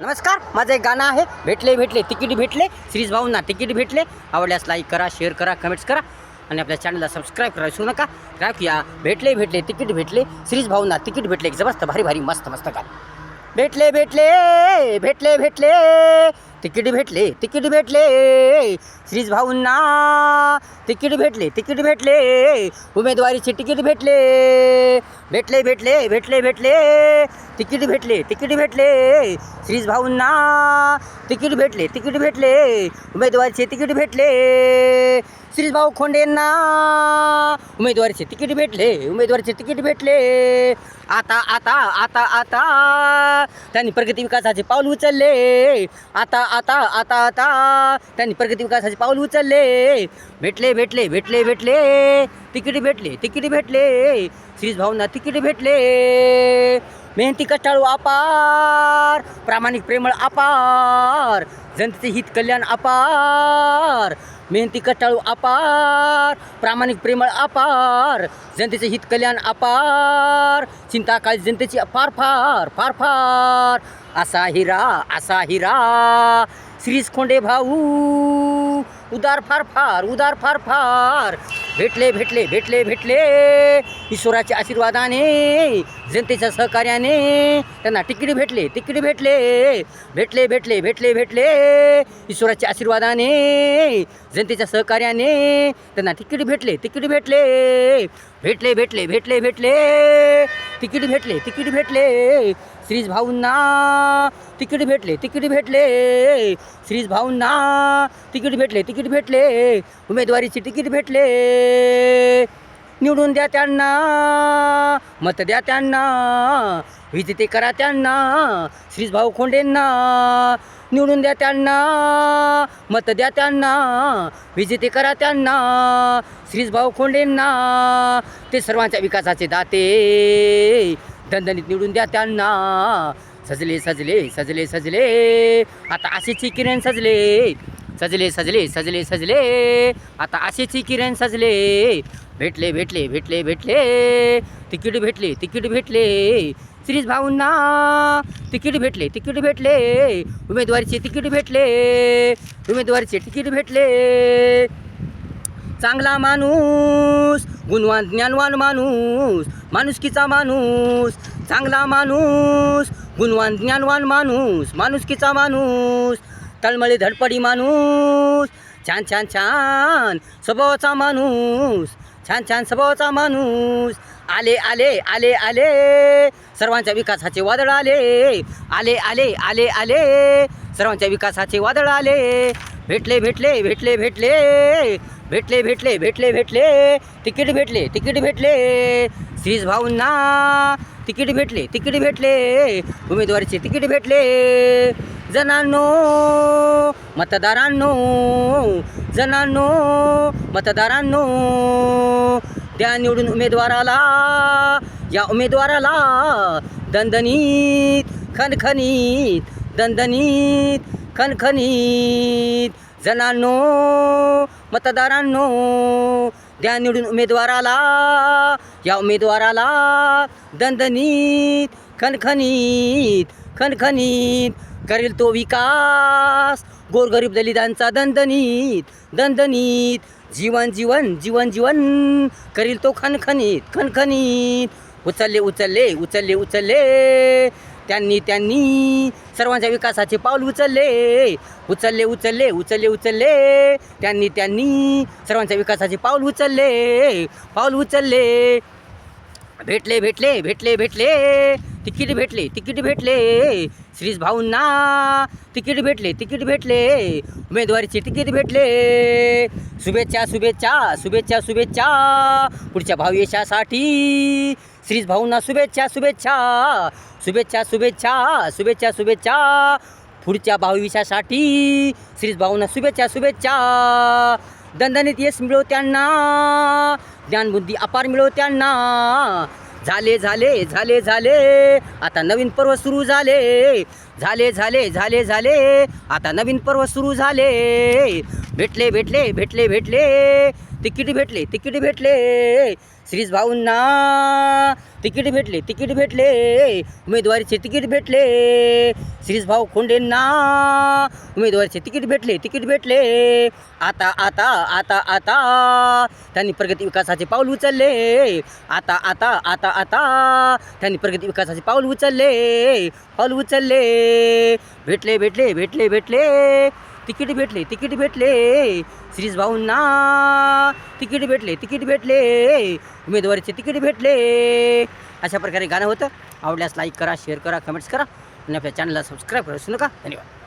नमस्कार माझं एक गाणं आहे. भेटले भेटले तिकीट भेटले. सिरीज भाऊंना तिकीट भेटले. आवडल्यास लाईक करा शेअर करा कमेंट्स करा. आणि आपल्या चॅनलला सबस्क्राईब करा विसरू नका. काय या भेटले भेटले तिकीट भेटले. सिरीज भाऊंना तिकीट भेटले. एक जबरदस्त भारी भारी मस्त मस्त गाणं. भेटले भेटले भेटले भेटले. तिकीट भेटले तिकीट भेटले. सिरीज भाऊंना तिकीट भेटले तिकीट भेटले. उमेदवारीचे तिकीट भेटले. भेटले भेटले भेटले भेटले. तिकीट भेटले तिकीट भेटले. श्रीज भाऊंना तिकीट भेटले तिकीट भेटले. उमेदवारीचे तिकीट भेटले. श्रीभाऊ खोंडेंना उमेदवारीचे तिकीट भेटले उमेदवारीचे तिकीट भेटले. आता आता आता आता त्यांनी प्रगती विकासाचे पाऊल उचलले. आता आता आता आता त्यांनी प्रगती विकासाचे पाऊल उचलले. भेटले भेटले भेटले भेटले. तिकीट भेटले तिकीट भेटले. श्रीज भाऊंना तिकीट भेटले. मेहनती कष्टाळू अपार प्रामाणिक प्रेमळ अपार जनतेचे हित कल्याण अपार. मेहनती कष्टाळू अपार प्रामाणिक प्रेमळ अपार जनतेचे हित कल्याण अपार. चिंता काळजी जनतेची फार फार फार फार. असा हिरा असा हिरा. श्रीज खोंडे भाऊ उदार फार फार उदार फार फार. भेटले भेटले भेटले भेटले. ईश्वराच्या आशीर्वादाने जनतेच्या सहकार्याने त्यांना तिकीट भेटले तिकीट भेटले. भेटले भेटले भेटले भेटले. ईश्वराच्या आशीर्वादाने जनतेच्या सहकार्याने त्यांना तिकीट भेटले तिकीट भेटले. भेटले भेटले भेटले भेटले. तिकीट भेटले तिकीट भेटले. श्रीज भाऊंना तिकीट भेटले तिकीट भेटले. श्रीज भाऊंना तिकीट भेटले तिकीट भेटले उमेदवारीचे तिकीट भेटले. निवडून द्या त्यांना मत द्या त्यांना विजेते करा त्यांना श्रीज भाऊ खोंडेंना निवडून द्या त्यांना मत द्या त्यांना विजेते करा त्यांना श्रीज भाऊ खोंडेंना ते सर्वांच्या विकासाचे दाते. दणदणीत निवडून द्या त्यांना सजले सजले सजले सजले. आता असेच किरण सजले. सजले सजले सजले सजले. आता आशेची किरण सजले. भेटले भेटले भेटले भेटले. तिकीट भेटले तिकीट भेटले. श्रीज भाऊंना तिकीट भेटले तिकीट भेटले. उमेदवारीचे तिकीट भेटले. उमेदवारीचे तिकीट भेटले. चांगला माणूस गुणवान ज्ञानवान माणूस माणुसकीचा माणूस. चांगला माणूस गुणवान ज्ञानवान माणूस माणुसकीचा माणूस. तळमळी धडपडी माणूस. छान छान छान. स्वभावाचा माणूस. छान छान स्वभावाचा माणूस. आले आले आले आले. सर्वांच्या विकासाचे वादळ आले. आले आले आले आले. सर्वांच्या विकासाचे वादळ आले. भेटले भेटले भेटले भेटले. भेटले भेटले भेटले भेटले. तिकीट भेटले तिकीट भेटले. श्रीज भाऊंना तिकीट भेटले तिकीट भेटले. उमेदवारीचे तिकीट भेटले. जनांनो मतदारांनो जनांनो मतदारांनो त्या निवडून उमेदवाराला या उमेदवाराला दणदणीत खनखनीत दणदणीत खनखनीत जनांनो मतदारांनो द्या निवडून उमेदवाराला. या उमेदवाराला दणदणीत खणखणीत खणखणीत करेल तो विकास. गोरगरीब दलितांचा दणदणीत दणदणीत जीवन जीवन जीवन जीवन करील तो खणखणीत खणखणीत. उचलले उचलले उचलले उचलले. त्यांनी त्यांनी सर्वांच्या विकासाचे पाऊल उचलले. उचलले उचलले उचलले उचलले. त्यांनी त्यांनी सर्वांच्या विकासाचे पाऊल उचलले. पाऊल उचलले. भेटले भेटले भेटले भेटले. तिकीट भेटले तिकीट भेटले. श्रीज भाऊंना तिकीट भेटले तिकीट भेटले. उमेदवारीचे तिकीट भेटले. शुभेच्छा शुभेच्छा शुभेच्छा शुभेच्छा. पुढच्या भावयशासाठी श्रीज भाऊंना शुभेच्छा शुभेच्छा. शुभेच्छा शुभेच्छा शुभेच्छा शुभेच्छा. पुढच्या भावविषयासाठी श्रीज भाऊंना शुभेच्छा शुभेच्छा. दणदणीत यश मिळव त्यांना. ज्ञानबुद्धी अपार मिळव त्यांना. झाले झाले झाले झाले. आता नवीन पर्व सुरू झाले. झाले झाले झाले झाले. आता नवीन पर्व सुरू झाले. भेटले भेटले भेटले भेटले. तिकीट भेटले तिकीट भेटले. श्रीज भाऊंना तिकीट भेटले तिकीट भेटले. उमेदवारीचे तिकीट भेटले. श्रीज भाऊ खोंडेंना उमेदवारीचे तिकीट भेटले तिकीट भेटले. आता आता आता आता त्यांनी प्रगती विकासाचे पाऊल उचलले. आता आता आता आता त्यांनी प्रगती विकासाचे पाऊल उचलले. पाऊल उचलले. भेटले भेटले भेटले भेटले. तिकीट भेटले तिकीट भेटले. श्रीज भाऊंना तिकीट भेटले तिकीट भेटले. उमेदवारीचे तिकीट भेटले. अशा प्रकारे गाणं होतं. आवडल्यास लाईक करा शेअर करा कमेंट्स करा. आणि आपल्या चॅनलला सबस्क्राईब करू नका. धन्यवाद.